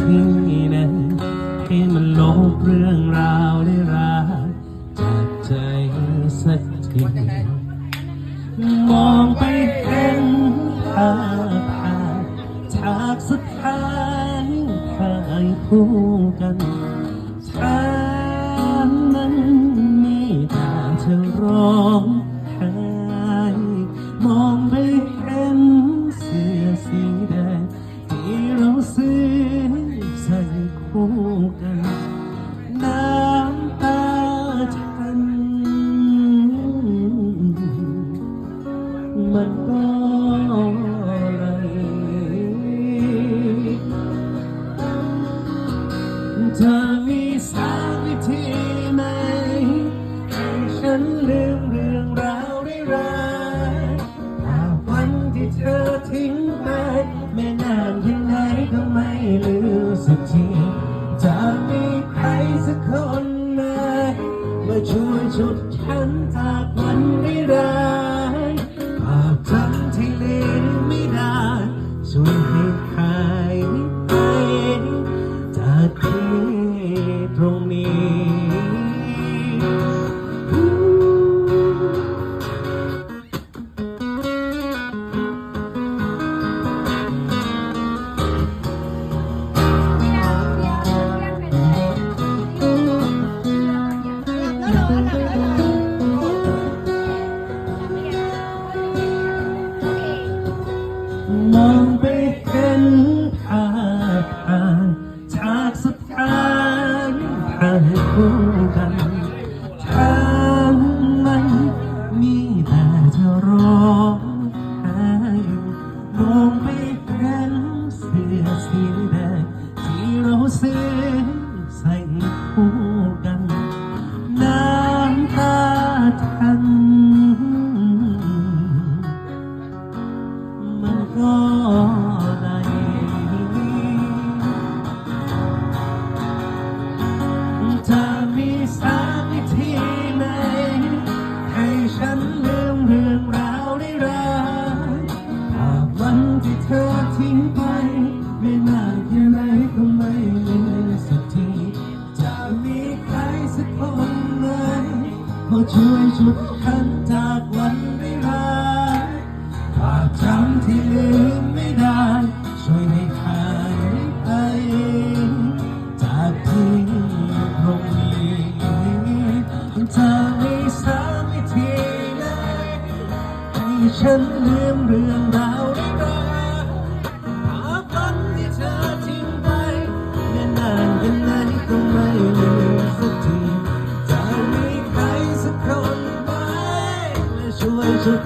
ที่ไหนให้มันลบเรื่องราวได้รักจากใจสักทีมองไปเห็นภาพผ่านฉากสุดท้ายถ่ายคู่กัน มันก็ไหลเธอมีสักวิธีไหมให้ฉันลืมเรื่องราวได้ร้ายวันที่เธอทิ้งไปแม่นานยังไงก็ไม่ลืมสักทีจะมีใครสักคนไหมมาช่วยชุดฉันจากวันไม่ร้าย ทั้งที่ลืมไม่ได้ ช่วยชุด ฉันลืมเรื่องราวได้รักภาพวันที่เธอทิ้งไปแม้นานแค่ไหนก็ไม่ลืมสักทีจะมีใครสักคนไหมและช่วยฉัน